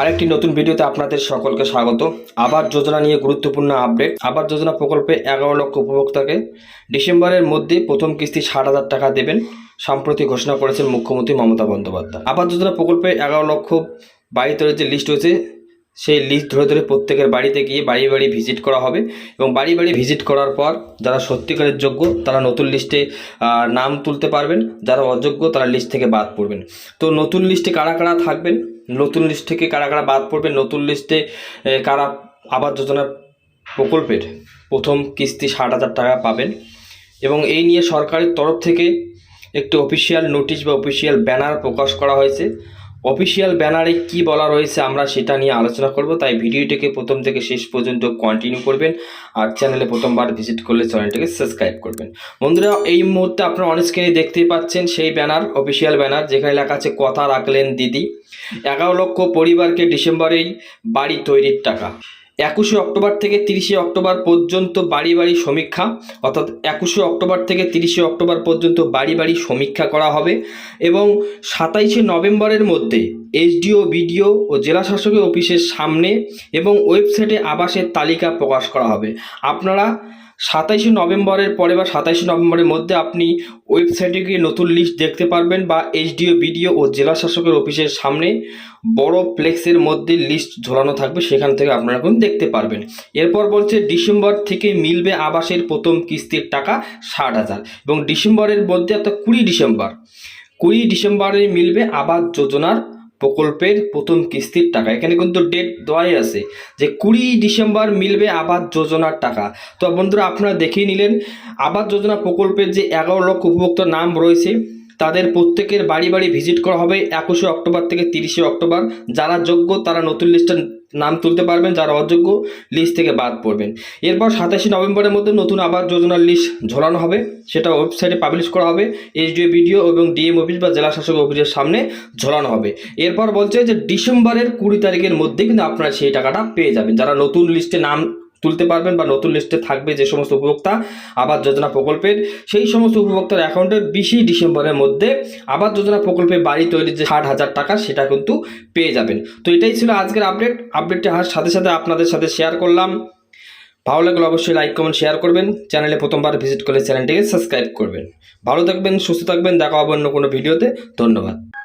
আরেকটি নতুন ভিডিওতে আপনাদের সকলকে স্বাগত। আবার যোজনা নিয়ে গুরুত্বপূর্ণ আপডেট। আবার যোজনা প্রকল্পে এগারো লক্ষ উপভোক্তাকে ডিসেম্বরের মধ্যে প্রথম কিস্তি ষাট হাজার টাকা দেবেন সম্প্রতি ঘোষণা করেছেন মুখ্যমন্ত্রী মমতা বন্দ্যোপাধ্যায়। আবার যোজনা প্রকল্পে এগারো লক্ষ বাড়ি তৈরির যে লিস্ট হয়েছে সেই লিস্ট ধরে ধরে প্রত্যেকের বাড়িতে গিয়ে বাড়ি বাড়ি ভিজিট করা হবে এবং বাড়ি বাড়ি ভিজিট করার পর যারা সত্যিকারের যোগ্য, তারা নতুন লিস্টে নাম তুলতে পারবেন। যারা অযোগ্য, তারা লিস্ট থেকে বাদ পড়বেন। তো নতুন লিস্টে কারা কারা থাকবেন? নতুন লিস্ট থেকে কারা কারা বাদ পড়বে, নতুন লিস্টে কারা আবাস যোজনা প্রকল্পের প্রথম কিস্তি ষাট হাজার টাকা পাবেন। এবং এই নিয়ে সরকারের তরফ থেকে একটি অফিসিয়াল নোটিশ বা অফিসিয়াল ব্যানার প্রকাশ করা হয়েছে। অফিসিয়াল ব্যানারে কি বলা রয়েছে আমরা সেটা নিয়ে আলোচনা করব, তাই ভিডিওটিকে প্রথম থেকে শেষ পর্যন্ত কন্টিনিউ করবেন আর চ্যানেলে প্রথমবার ভিজিট করলে চ্যানেলটিকে সাবস্ক্রাইব করবেন। বন্ধুরা, এই মুহূর্তে আপনারা অনেক স্ক্রিনে দেখতেই পাচ্ছেন সেই ব্যানার অফিসিয়াল ব্যানার যেখানে লেখা আছে, কথা রাখলেন দিদি। এগারো লক্ষ পরিবারকে ডিসেম্বরেই বাড়ি তৈরির টাকা। একুশে অক্টোবর থেকে তিরিশে অক্টোবর পর্যন্ত বাড়ি বাড়ি সমীক্ষা, অর্থাৎ একুশে অক্টোবর থেকে তিরিশে অক্টোবর পর্যন্ত বাড়ি বাড়ি সমীক্ষা করা হবে এবং সাতাইশে নভেম্বরের মধ্যে এসডিও বিডিও ও জেলা শাসকের অফিসের সামনে এবং ওয়েবসাইটে আবাসের তালিকা প্রকাশ করা হবে। আপনারা সাতাইশে নভেম্বরের পরে বা সাতাইশে নভেম্বরের মধ্যে আপনি ওয়েবসাইটে গিয়ে নতুন লিস্ট দেখতে পারবেন বা এইচডিও, বিডিও ও জেলা শাসকের অফিসের সামনে বড় প্লেক্সের মধ্যে লিস্ট ঝোলানো থাকবে, সেখান থেকে আপনারা কিন্তু দেখতে পারবেন। এরপর বলছে ডিসেম্বর থেকে মিলবে আবাসের প্রথম কিস্তির টাকা ষাট হাজার এবং ডিসেম্বরের মধ্যে অর্থাৎ কুড়ি ডিসেম্বর, কুড়ি ডিসেম্বরে মিলবে আবাস যোজনার প্রকল্পের প্রথম কিস্তির টাকা। এখানে কিন্তু ডেট দেওয়াই আছে যে কুড়ি ডিসেম্বর মিলবে আবাস যোজনার টাকা। তো বন্ধুরা, আপনারা দেখেই নিলেন আবাস যোজনা প্রকল্পের যে এগারো লক্ষ উপভোক্তার নাম রয়েছে, তাদের প্রত্যেকের বাড়ি বাড়ি ভিজিট করা হবে একুশে অক্টোবর থেকে তিরিশে অক্টোবর। যারা যোগ্য, তারা নতুন লিস্টে নাম তুলতে পারবেন, যারা অযোগ্য লিস্ট থেকে বাদ পড়বেন। এরপর সাতাশে নভেম্বরের মধ্যে নতুন আবাস যোজনার লিস্ট ঝোলানো হবে। সেটা ওয়েবসাইটে পাবলিশ করা হবে এইচডিও বিডিও এবং ডিএম অফিস বা জেলা শাসক অফিসের সামনে ঝোলানো হবে। এরপর বলছে যে, ডিসেম্বরের কুড়ি তারিখের মধ্যে কিন্তু আপনারা সেই টাকাটা পেয়ে যাবেন। যারা নতুন লিস্টে নাম তুলতে পারবেন বা নতুন লিস্টে থাকবে যে সমস্ত উপভোক্তা আবাস যোজনা প্রকল্পের, সেই সমস্ত উপভোক্তার অ্যাকাউন্টে বিশে ডিসেম্বরের মধ্যে আবাস যোজনা প্রকল্পে বাড়ি তৈরির যে ষাট হাজার টাকা, সেটা কিন্তু পেয়ে যাবেন। তো এটাই ছিল আজকের আপডেট। আপডেটটি হার সাথে সাথে আপনাদের সাথে শেয়ার করলাম। ভালো লাগলে অবশ্যই লাইক, কমেন্ট, শেয়ার করবেন। চ্যানেলে প্রথমবার ভিজিট করলে চ্যানেলটিকে সাবস্ক্রাইব করবেন। ভালো থাকবেন, সুস্থ থাকবেন। দেখা হবে অন্য কোনো ভিডিওতে। ধন্যবাদ।